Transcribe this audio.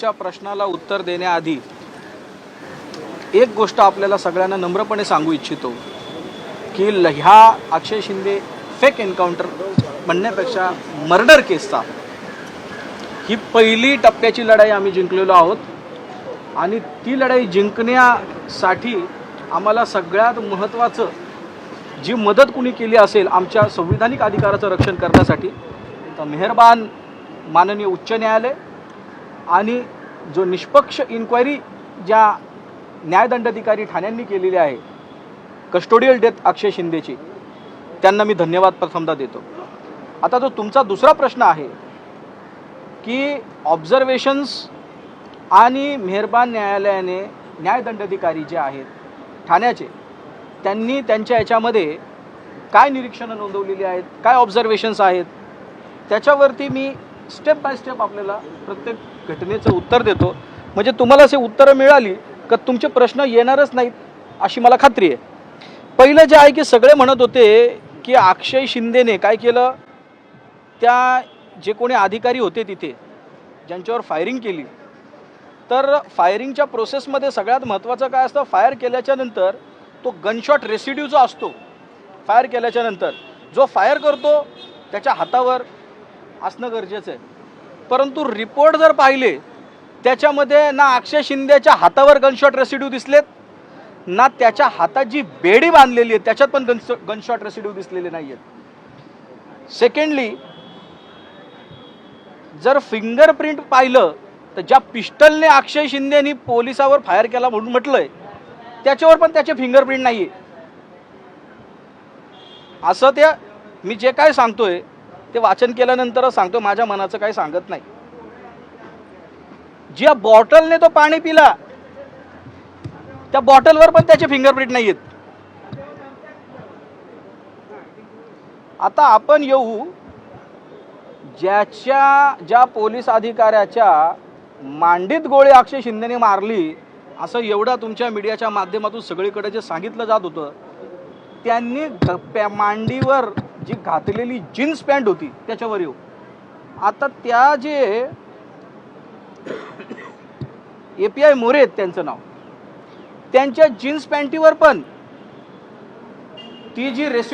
तुमच्या प्रश्नाला उत्तर देण्याआधी एक गोष्ट आपल्याला सगळ्यांना नम्रपणे सांगू इच्छितो की ल- ह्या अक्षय शिंदे फेक एन्काउंटर म्हणण्यापेक्षा मर्डर केसचा ही पहिली टप्प्याची लढाई आम्ही जिंकलेलो आहोत आणि ती लढाई जिंकण्यासाठी आम्हाला सगळ्यात महत्त्वाचं जी मदत कुणी केली असेल आमच्या संविधानिक अधिकाराचं रक्षण करण्यासाठी तर मेहरबान माननीय उच्च न्यायालय आणि जो निष्पक्ष इन्क्वायरी ज्या न्यायदंडाधिकारी ठाण्यांनी केलेली आहे कस्टोडियल डेथ अक्षय शिंदेची त्यांना मी धन्यवाद प्रथमदा देतो. आता जो तुमचा दुसरा प्रश्न आहे की ऑब्झर्वेशन्स आणि मेहरबान न्यायालयाने न्यायदंडाधिकारी जे आहेत ठाण्याचे त्यांनी त्यांच्या याच्यामध्ये काय निरीक्षणं नोंदवलेली आहेत काय ऑब्झर्वेशन्स आहेत त्याच्यावरती मी स्टेप बाय स्टेप आपल्याला प्रत्येक घटनेचं उत्तर देतो. म्हणजे तुम्हाला असे उत्तरं मिळाली का तुमचे प्रश्न येणारच नाहीत अशी मला खात्री आहे. पहिलं जे आहे की सगळे म्हणत होते की अक्षय शिंदेने काय केलं? त्या जे कोणी अधिकारी होते तिथे ज्यांच्यावर फायरिंग केली. तर फायरिंगच्या प्रोसेसमध्ये सगळ्यात महत्त्वाचं काय असतं? फायर केल्याच्यानंतर तो गनशॉट रेसिड्यू जो असतो फायर केल्याच्यानंतर जो फायर करतो त्याच्या हातावर असणं गरजेचं आहे. परंतु रिपोर्ट जर पाहिले त्याच्यामध्ये ना अक्षय शिंदेच्या हातावर गनशॉट रेसिड्यू दिसलेत ना त्याच्या हातात जी बेडी बांधलेली आहे त्याच्यात पण गन गनशॉट रेसिड्यू दिसलेले नाही आहेत सेकंडली जर फिंगरप्रिंट पाहिलं तर ज्या पिस्टलने अक्षय शिंदेनी पोलिसावर फायर केला म्हणून म्हटलंय त्याच्यावर पण त्याचे फिंगरप्रिंट नाही आहे असं त्या मी जे काय सांगतोय ते वाचन केल्यानंतरच सांगतो माझ्या मनाचं काही सांगत नाही. ज्या बॉटलने तो पाणी पिला त्या बॉटलवर पण त्याचे फिंगरप्रिंट नाही आहेत आता आपण येऊ ज्याच्या ज्या पोलीस अधिकाऱ्याच्या मांडीत गोळी अक्षय शिंदेने मारली असं एवढं तुमच्या मीडियाच्या माध्यमातून सगळीकडे जे सांगितलं जात होतं त्यांनी मांडीवर जी घातलेली जीन्स पॅन्ट होती त्याच्यावर येऊ. आता त्या जे ए पी आय मोरे आहेत त्यांचं नाव. त्यांच्या जीन्स पॅन्टीवर पण ती जी रेसिड